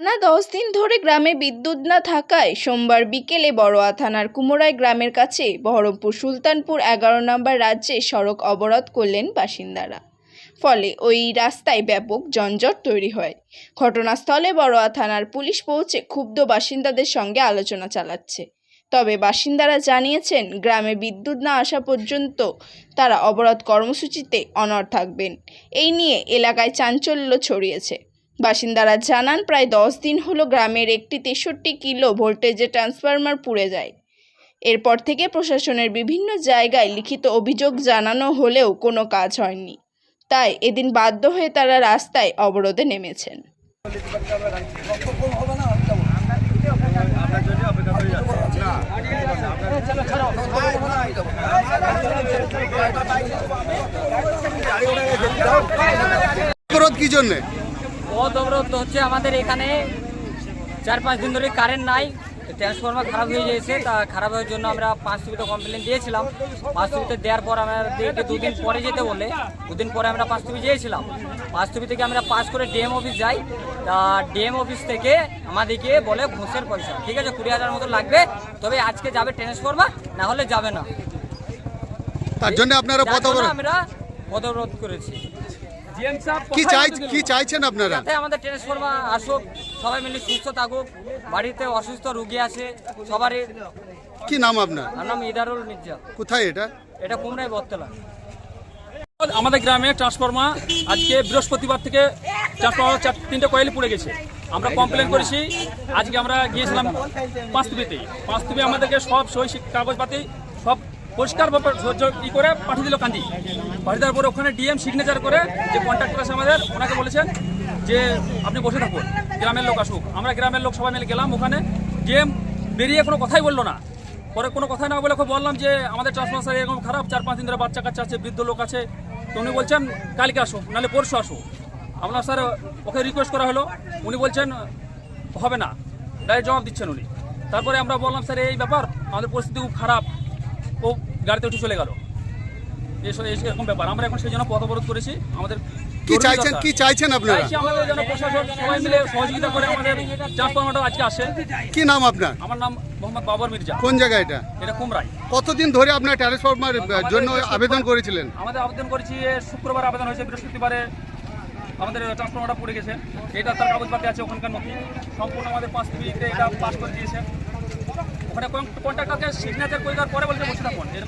না, দশ দিন ধরে গ্রামে বিদ্যুৎ না থাকায় সোমবার বিকেলে বড়োয়া থানার কুমোরাই গ্রামের কাছে বহরমপুর সুলতানপুর এগারো নম্বর রাজ্যে সড়ক অবরোধ করলেন বাসিন্দারা। ফলে ওই রাস্তায় ব্যাপক যানজট তৈরি হয়। ঘটনাস্থলে বড়োয়া থানার পুলিশ পৌঁছে ক্ষুব্ধ বাসিন্দাদের সঙ্গে আলোচনা চালাচ্ছে। তবে বাসিন্দারা জানিয়েছেন, গ্রামে বিদ্যুৎ না আসা পর্যন্ত তারা অবরোধ কর্মসূচিতে অনড় থাকবেন। এই নিয়ে এলাকায় চাঞ্চল্য ছড়িয়েছে। বাসিন্দারা জানান, প্রায় দশ দিন হলো গ্রামের একটি তেষট্টি কিলো ভোল্টেজের ট্রান্সফরমার পুড়ে যায়। এরপর থেকে প্রশাসনের বিভিন্ন জায়গায় লিখিত অভিযোগ জানানো হলেও কোনো কাজ হয়নি। তাই এদিন বাধ্য হয়ে তারা রাস্তায় অবরোধে নেমেছেন। অবরোধ কি জন্য? পথ অবরোধ হচ্ছে আমাদের এখানে। চার পাঁচ দিন ধরে কারেন্ট নাই ট্রান্সফরমার খারাপ হয়ে গিয়েছে তা খারাপ হওয়ার জন্য আমরা পাঁচ টিভিতে কমপ্লেন দিয়েছিলাম। পাঁচ টিভিতে দেওয়ার পর আমাদেরকে দুদিন পরে যেতে বলে দুদিন পরে আমরা পাঁচ টিভি গিয়েছিলাম পাঁচ টিভি থেকে আমরা পাস করে ডিএম অফিস যাই তা ডিএম অফিস থেকে আমাদেরকে বলে ঘুষের পয়সা। ঠিক আছে কুড়ি হাজার মতো লাগবে তবে আজকে যাবে ট্রান্সফরমার না হলে যাবে না। তার জন্য আপনারা আমরা পথ করেছি। কি চাই কি চাইছেন আপনারা? যাতে আমাদের ট্রান্সফরমার আসুক সবাই মিলে সুস্থ থাকুক বাড়িতে অসুস্থ রুগী আছে সবারই কি নাম আপনার? আমার নাম ইদারুল মির্জা। কোথায় এটা? এটা কুমড়াই বতলা আমাদের গ্রামে ট্রান্সফরমার আজকে বৃহস্পতিবার থেকে ট্রান্সফরমার চার তিনটে কয়েল পুড়ে গেছে। আমরা কমপ্লেন করেছি। আজকে আমরা গিয়েছিলাম পাঁচতুবিতে পাঁচতুবি আমাদেরকে সব সই কাগজপাতি সব পরিষ্কার ই করে পাঠিয়ে দিল কান্দি। পাঠিয়ে দেওয়ার পরে ওখানে ডিএম সিগনেচার করে যে কন্ট্রাক্টর আছে আমাদের, ওনাকে বলেছেন যে আপনি বসে থাকুন, গ্রামের লোক আসুক। আমরা গ্রামের লোক সবাই মিলে গেলাম ওখানে। ডিএম বেরিয়ে কোনো কথাই বলল না। পরে কোনো কথা না বলে বললাম যে আমাদের ট্রান্সফার এরকম খারাপ, চার পাঁচ দিন ধরে বাচ্চা কাচ্চা আছে, বৃদ্ধ লোক আছে। তো উনি বলছেন, কালকে আসুক, নাহলে পরশু আসুক। আমরা স্যার ওকে রিকোয়েস্ট করা হলো। উনি বলছেন, হবে না। ডাইরেক্ট জবাব দিচ্ছেন উনি। তারপরে আমরা বললাম, স্যার, এই ব্যাপার, আমাদের পরিস্থিতি খুব খারাপ। ও গাড়িতে উঠে চলে গেল। এসব এরকম ব্যাপার। আমরা এখন সেই জন্য পথ অবরোধ করেছি। আমাদের কি চাইছেন। কি চাইছেন আপনারা? আমাদের যেন প্রশাসন সবাই মিলে সহযোগিতা করে আমাদের ট্রান্সফরমারটা আজকে আসে। কি নাম আপনার? আমার নাম মোহাম্মদ বাবর মির্জা। কোন জায়গা এটা? এটা কুমরাই। কতদিন ধরে আপনার ট্রান্সফরমার জন্য আবেদন করেছিলেন? আমাদের আবেদন করেছি শুক্রবার আবেদন হয়েছে বৃহস্পতিবারে আমাদের ট্রান্সফরমারটা পড়ে গেছে। এটা তার কাগজপাতি আছে ওখানকার নথি। সম্পূর্ণ আমাদের পাঁচ টিভিতে এটা পাস করে দিয়েছে। ওখানে কন্ট্রাক্টরকে সিগনেচার করে দেওয়ার পরে বলছে বসে থাকুন।